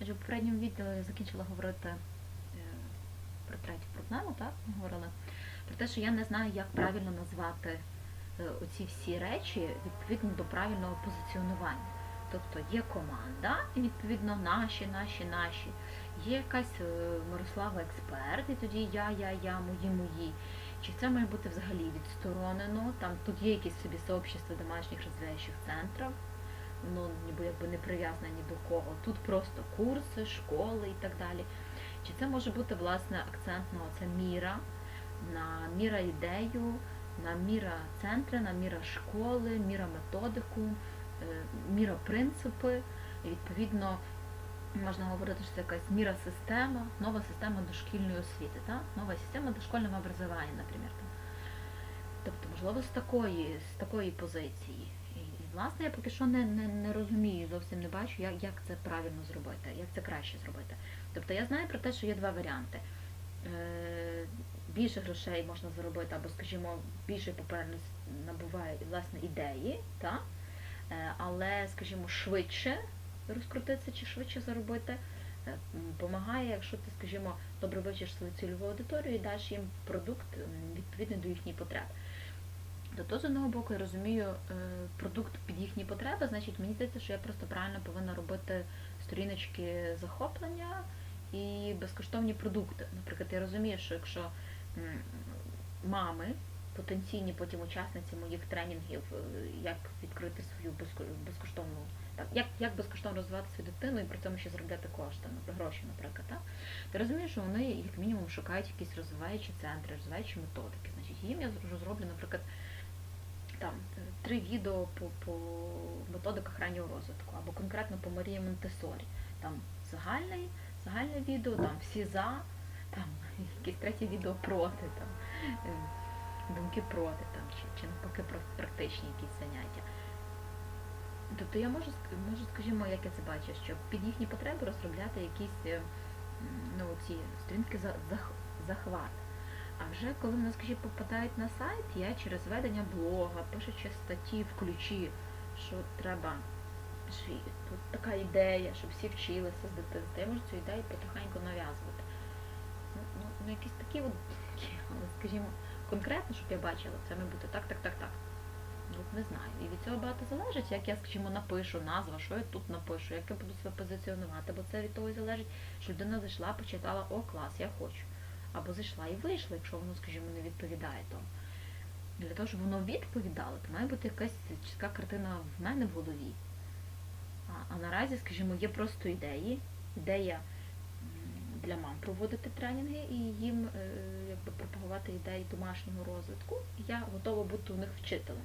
Адже в попередньому відео я закінчила говорити е, про третю проблему, так? Ми говорили про те, що я не знаю, як правильно назвати е, оці всі речі відповідно до правильного позиціонування. Тобто є команда, і відповідно наші, наші, наші. Є якась е, Мирослава експерт, і тоді я, я, я, мої, мої. Чи це має бути взагалі відсторонено? Там тут є якісь собі сообщества домашніх розвиваючих центрів, воно ніби якби не прив'язане ні до кого. Тут просто курси, школи і так далі. Чи це може бути власне акцентно це міра, на міра ідею, на міра центри, на міра школи, міра методику, е, міра принципи. І відповідно можна говорити, що це якась міра система, нова система дошкільної освіти, так? нова система дошкольного образування, наприклад. Тобто, можливо, з такої, з такої позиції. Власне, я поки що не, не, не розумію, зовсім не бачу, як, як це правильно зробити, як це краще зробити. Тобто я знаю про те, що є два варіанти. Е, більше грошей можна заробити, або, скажімо, більше популярність набуває власне ідеї, так? Е, але, скажімо, швидше розкрутитися чи швидше заробити, е, м, допомагає, якщо ти, скажімо, добре вивчиш свою цільову аудиторію і даш їм продукт відповідний до їхніх потреб. Тобто, з одного боку, я розумію е, продукт під їхні потреби, значить мені здається, що я просто правильно повинна робити сторіночки захоплення і безкоштовні продукти. Наприклад, я розумію, що якщо мами, потенційні потім учасниці моїх тренінгів, е, як відкрити свою безко- безкоштовну, так, як, як безкоштовно розвивати свою дитину і при цьому ще заробляти кошти, ну, гроші, наприклад. Так? Ти розумієш, що вони як мінімум шукають якісь розвиваючі центри, розвиваючі методики. Значить, їм я розроблю, наприклад, там три відео по, по методиках раннього розвитку, або конкретно по Марії Монтесорі. Там загальний, загальне відео, там всі за, там якесь третє відео проти, там е, думки проти, там, чи, чи навпаки про практичні якісь заняття. Тобто я можу, можу, скажімо, як я це бачу, що під їхні потреби розробляти якісь е, ну, ці сторінки за, зах, захват. А вже коли вони, скажімо, попадають на сайт, я через ведення блога, пишучи статті в ключі, що треба, що тут така ідея, щоб всі вчилися з дитинства. Я можу цю ідею потихеньку нав'язувати. Ну, ну, ну якісь такі от, скажімо, конкретно, щоб я бачила, це має бути так, так, так, так. Ну, не знаю. І від цього багато залежить, як я, скажімо, напишу назва, що я тут напишу, як я буду себе позиціонувати, бо це від того і залежить, що людина зайшла, почитала, о, клас, я хочу. Або зайшла і вийшла, якщо воно, скажімо, не відповідає тому. Для того, щоб воно відповідало, то має бути якась чітка картина в мене в голові. А, а наразі, скажімо, є просто ідеї, ідея для мам проводити тренінги і їм е, якби пропагувати ідеї домашнього розвитку. Я готова бути у них вчителем.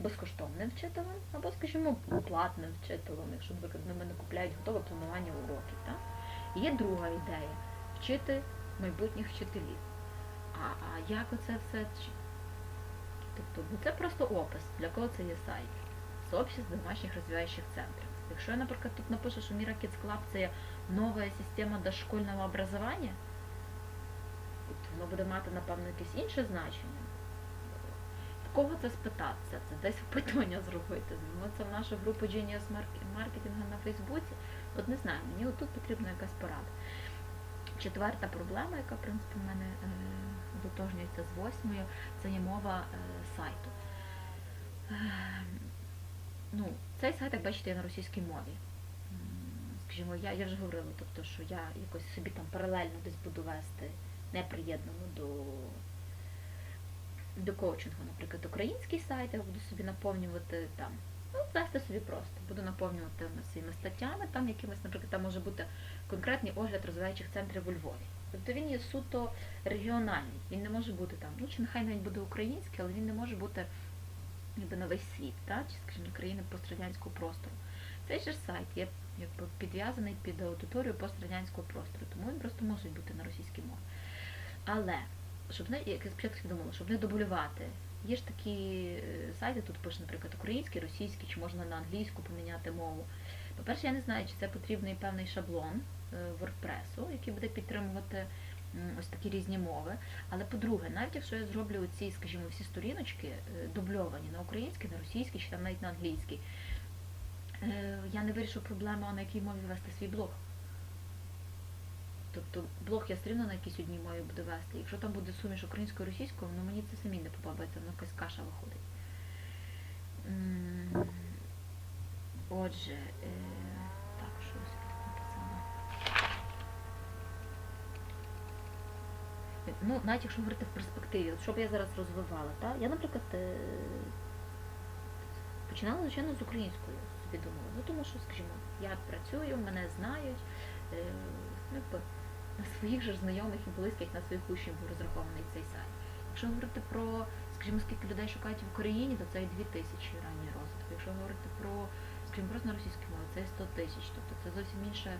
Безкоштовним вчителем, або, скажімо, платним вчителем, якщо, наприклад, на мене купляють готове планування уроків. Так? Є друга ідея вчити майбутніх вчителів. А, а як оце все? Тобто, ну це просто опис, для кого це є сайт. Сообщество домашніх розвиваючих центрів. Якщо я, наприклад, тут напишу, що Міра Kids Club це нова система дошкольного образування, от воно буде мати, напевно, якесь інше значення. В кого це спитатися? Це десь опитування зробити. Звернутися в нашу групу Genius Mark- Marketing на Фейсбуці. От не знаю, мені отут потрібна якась порада. Четверта проблема, яка, в принципі, в мене е, дотожнюється з восьмою, це є мова е, сайту. Е, ну, цей сайт, як бачите, є на російській мові. Скажімо, я, я вже говорила, тобто, що я якось собі там паралельно десь буду вести неприєднану до, до коучингу, наприклад, український сайт, я буду собі наповнювати там. Ну, вести собі просто. Буду наповнювати своїми статтями, там якимось, наприклад, там може бути конкретний огляд розвиваючих центрів у Львові. Тобто він є суто регіональний. Він не може бути там, ну чи нехай навіть буде український, але він не може бути ніби на весь світ, так? чи, скажімо, країни пострадянського простору. Цей же сайт є якби підв'язаний під аудиторію пострадянського простору, тому він просто може бути на російській мові. Але, щоб не, як я спочатку думала, щоб не дублювати, є ж такі е, сайти, тут пише, наприклад, український, російський, чи можна на англійську поміняти мову. По-перше, я не знаю, чи це потрібний певний шаблон е, WordPress, який буде підтримувати ось такі різні мови. Але по-друге, навіть якщо я зроблю оці, скажімо, всі сторіночки е, дубльовані на український, на російський, чи там навіть на англійський, я не вирішу проблему, на якій мові вести свій блог. Тобто блог я все на якійсь одній мові буду вести. Якщо там буде суміш українською і російською, ну мені це самі не подобається, воно якась каша виходить. Отже, е, так, що я собі тут написала. Ну, навіть якщо говорити в перспективі, що б я зараз розвивала, та? я, наприклад, е, починала, звичайно, з українською собі думала. Ну, тому що, скажімо, я працюю, мене знають, е, ну, на своїх же знайомих і близьких, на своїх учнів був розрахований цей сайт. Якщо говорити про, скажімо, скільки людей шукають в Україні, то це і 2 тисячі ранній розвиток. Якщо говорити про, скажімо, просто на російській мові, це і 100 тисяч. Тобто це зовсім інша е,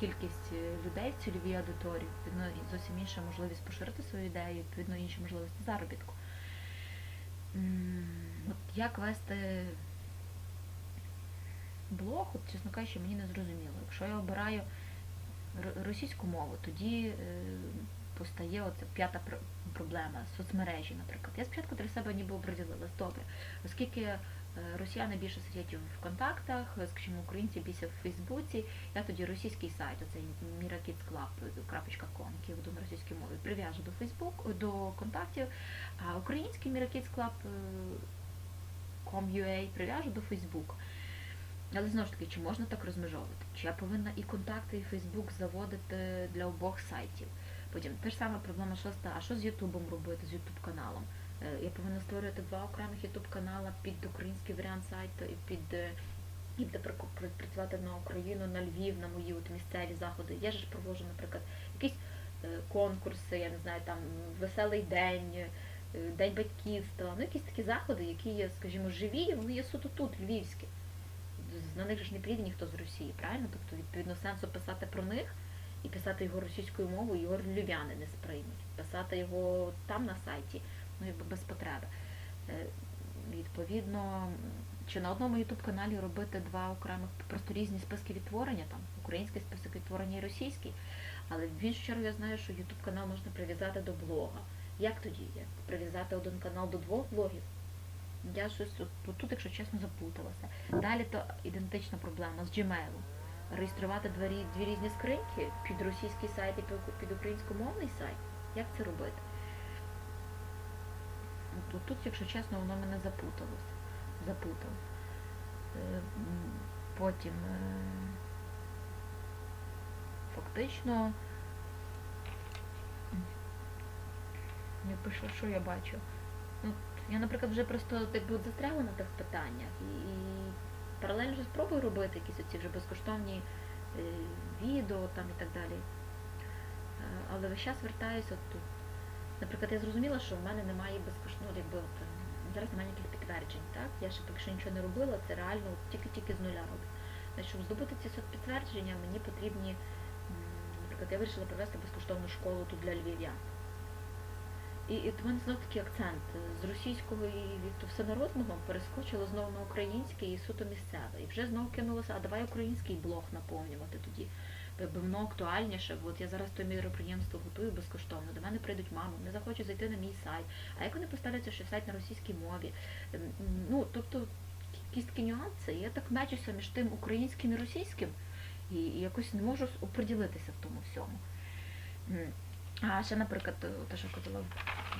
кількість е, людей в цільовій аудиторії, відповідно, зовсім інша можливість поширити свою ідею, відповідно, інші можливості заробітку. От як вести блог, от, чесно кажучи, мені не зрозуміло. Якщо я обираю російську мову, тоді е, постає оця п'ята пр- проблема соцмережі, наприклад. Я спочатку для себе ніби оприділилась, добре, оскільки е, росіяни більше сидять в контактах, е, скажімо, українці більше в Фейсбуці, я тоді російський сайт, оцей mirakidsclub.com, який веду на російській мові, прив'яжу до Фейсбук, до контактів, а український mirakidsclub.com.ua прив'яжу до Фейсбуку. Але знову ж таки, чи можна так розмежовувати? Чи я повинна і контакти, і Фейсбук заводити для обох сайтів? Потім те ж саме проблема шоста, а що з Ютубом робити, з Ютуб каналом? Е, Я повинна створювати два окремих Ютуб канала під український варіант сайту і під е, і буде працювати на Україну, на Львів, на мої от місцеві заходи. Я ж проводжу, наприклад, якісь е, конкурси, я не знаю, там веселий день, день батьківства, ну якісь такі заходи, які є, скажімо, живі, вони є суто тут, львівські на них ж не приїде ніхто з Росії, правильно? Тобто, відповідно, сенсу писати про них і писати його російською мовою, його львів'яни не сприймуть. Писати його там на сайті, ну якби без потреби. Е, Відповідно, чи на одному ютуб каналі робити два окремих просто різні списки відтворення, там український список відтворення і російський. Але в іншу чергу я знаю, що ютуб канал можна прив'язати до блога. Як тоді? Як прив'язати один канал до двох блогів? Я щось от тут, якщо чесно, заплуталася. Далі то ідентична проблема з Gmail. Реєструвати дві, дві різні скриньки під російський сайт і під- українськомовний сайт. Як це робити? От тут, якщо чесно, воно мене запуталося. Запутало. Е, Потім е, фактично. Я пишу, що я бачу. Я, наприклад, вже просто якби от застрягла на тих питаннях і, паралельно вже спробую робити якісь оці вже безкоштовні е, відео там і так далі. Е, але весь час вертаюся от тут. Наприклад, я зрозуміла, що в мене немає безкоштовно, ну, якби от, е, зараз немає ніяких підтверджень, так? Я ще поки що нічого не робила, це реально тільки-тільки з нуля роблю. Щоб здобути ці соцпідтвердження, мені потрібні, наприклад, я вирішила провести безкоштовну школу тут для львів'ян. І, і в мене знов такий акцент з російського і від всенародного перескочило знову на український і суто місцеве. І вже знову кинулося, а давай український блог наповнювати тоді. Якби воно актуальніше. От я зараз то міроприємство готую безкоштовно. До мене прийдуть мами, вони захочуть зайти на мій сайт. А як вони поставляться, що сайт на російській мові? Ем, Ну, тобто якісь такі нюанси. Я так мечуся між тим українським і російським, і, якось не можу оприділитися в тому всьому. А ще, наприклад, те, що казала,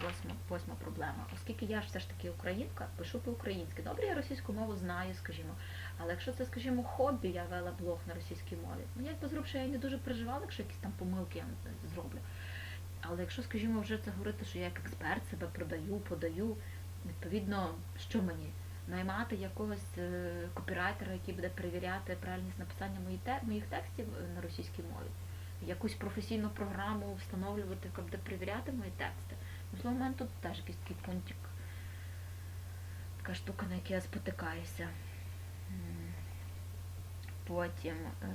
восьма, восьма проблема. Оскільки я ж все ж таки українка, пишу по-українськи. Добре, я російську мову знаю, скажімо. Але якщо це, скажімо, хобі, я вела блог на російській мові, ну якби зроб, що я не дуже переживала, якщо якісь там помилки я зроблю. Але якщо, скажімо, вже це говорити, що я як експерт себе продаю, подаю, відповідно, що мені? Наймати якогось е, копірайтера, який буде перевіряти правильність написання моїх текстів е, на російській мові якусь професійну програму встановлювати, яка буде перевіряти мої тексти. Можливо, в мене тут теж якийсь такий пунктик, така штука, на якій я спотикаюся. Потім, е,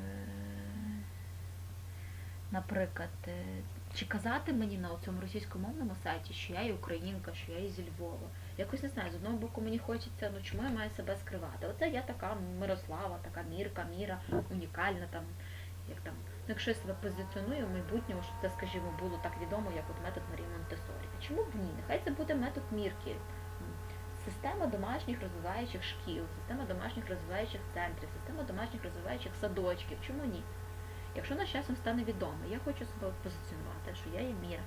наприклад, е, чи казати мені на цьому російськомовному сайті, що я є українка, що я є зі Львова. Якось не знаю, з одного боку мені хочеться, ну чому я маю себе скривати? Оце я така Мирослава, така Мірка, Міра, унікальна там, як там. Якщо я себе позиціоную в майбутньому, що це, скажімо, було так відомо, як от метод Марії Монтесорі. Чому б ні? Нехай це буде метод Мірки. Система домашніх розвиваючих шкіл, система домашніх розвиваючих центрів, система домашніх розвиваючих садочків. Чому ні? Якщо нас часом стане відомо, я хочу себе позиціонувати, що я є міра,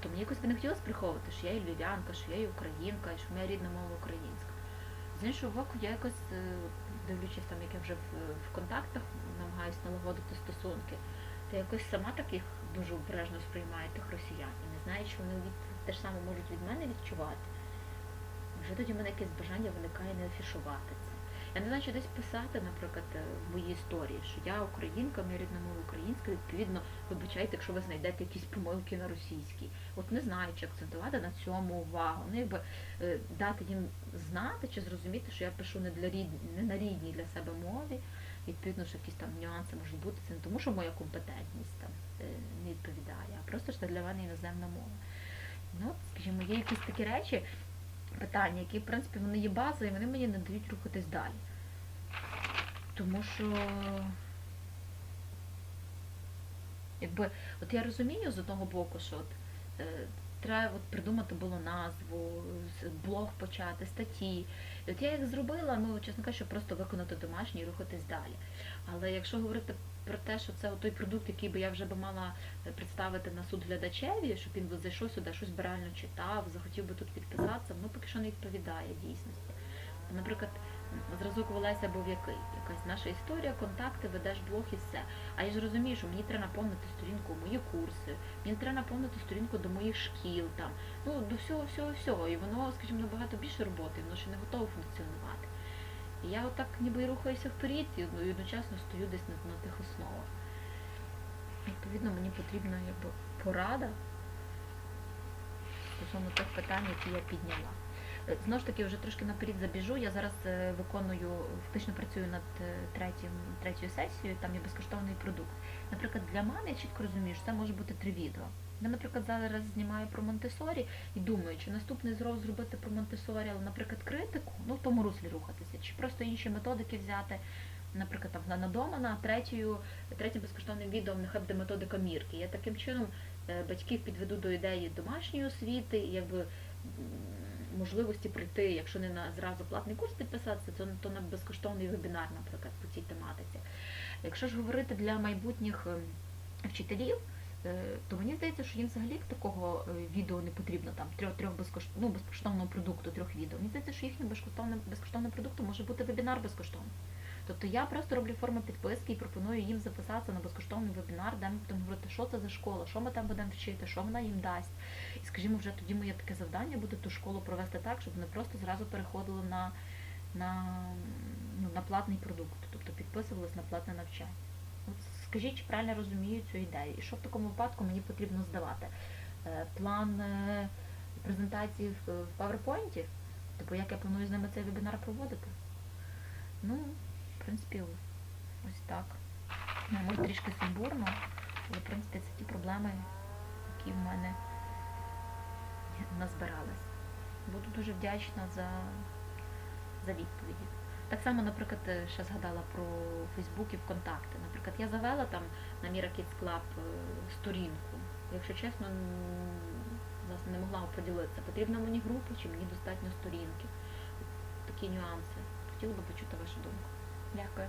то мені якось би не хотілося приховувати, що я є львів'янка, що я є українка, що моя рідна мова українська. З іншого боку, я якось, е, дивлячись там, як я вже в, в контактах намагаюся налагодити стосунки, то якось сама таких дуже обережно сприймаю тих росіян і не знаю, що вони від, те ж саме можуть від мене відчувати. Вже тоді в мене якесь бажання виникає не афішувати це. Я не знаю, чи десь писати, наприклад, е, в моїй історії, що я українка, моя рідна мова українська, відповідно, вибачайте, якщо ви знайдете якісь помилки на російській. От не знаю, чи акцентувати на цьому увагу. Ну, якби е, дати їм знати чи зрозуміти, що я пишу не для рід... не на рідній для себе мові. Відповідно, що якісь там нюанси можуть бути. Це не тому, що моя компетентність там е, не відповідає, а просто що це для мене іноземна мова. Ну, скажімо, є якісь такі речі, питання, які, в принципі, вони є базою, і вони мені не дають рухатись далі. Тому що, якби, от я розумію з одного боку, що от, е, треба от придумати було назву, блог почати, статті. І от я їх зробила, ну, чесно кажучи, просто виконати домашнє і рухатись далі. Але якщо говорити про те, що це той продукт, який би я вже би мала представити на суд глядачеві, щоб він зайшов сюди, щось би реально читав, захотів би тут підписатися, ну поки що не відповідає дійсності. Наприклад, зразок Олеся був який? Якась наша історія, контакти, ведеш блог і все. А я ж розумію, що мені треба наповнити сторінку мої курси, мені треба наповнити сторінку до моїх шкіл, там, ну до всього, всього, всього. І воно, скажімо, набагато більше роботи, воно ще не готове функціонувати. І я отак ніби рухаюся вперед, ну, і одночасно стою десь на, на тих основах. Відповідно, мені потрібна якби порада стосовно тих питань, які я підняла. Знову ж таки, вже трошки наперед забіжу. Я зараз е, виконую, фактично працюю над е, третім, третьою сесією, там є безкоштовний продукт. Наприклад, для мами я чітко розумію, що це може бути три відео. Я, наприклад, зараз знімаю про Монтесорі і думаю, чи наступний зрок зробити про Монтесорі, але, наприклад, критику, ну в тому руслі рухатися, чи просто інші методики взяти. Наприклад, там на Домана, третьою, третім безкоштовним відео нехай буде методика мірки. Я таким чином е, батьків підведу до ідеї домашньої освіти, якби можливості прийти, якщо не на зразу платний курс підписатися, то, то на безкоштовний вебінар, наприклад, по цій тематиці. Якщо ж говорити для майбутніх ем, вчителів, е, то мені здається, що їм взагалі такого е, відео не потрібно, там трьох трьох безкош... ну, безкоштовного продукту, трьох відео. Мені здається, що їхнім безкоштовним безкоштовним продуктом може бути вебінар безкоштовний. Тобто я просто роблю форму підписки і пропоную їм записатися на безкоштовний вебінар, де ми будемо говорити, що це за школа, що ми там будемо вчити, що вона їм дасть. І скажімо, вже тоді моє таке завдання буде ту школу провести так, щоб вони просто зразу переходили на, на, ну, на платний продукт, тобто підписувались на платне навчання. От скажіть, чи правильно розумію цю ідею? І що в такому випадку мені потрібно здавати? Е, План е, презентації в PowerPoint? Тобто як я планую з ними цей вебінар проводити? Ну, в принципі, ось так. Ну, Може трішки сумбурно, але в принципі це ті проблеми, які в мене назбирались. Буду дуже вдячна за, за відповіді. Так само, наприклад, ще згадала про Фейсбук і ВКонтакти. Наприклад, я завела там на Mira Kids Club сторінку. Якщо чесно, власне, не могла поділитися. Потрібна мені група чи мені достатньо сторінки. Такі нюанси. Хотіла би почути вашу думку. Дякую.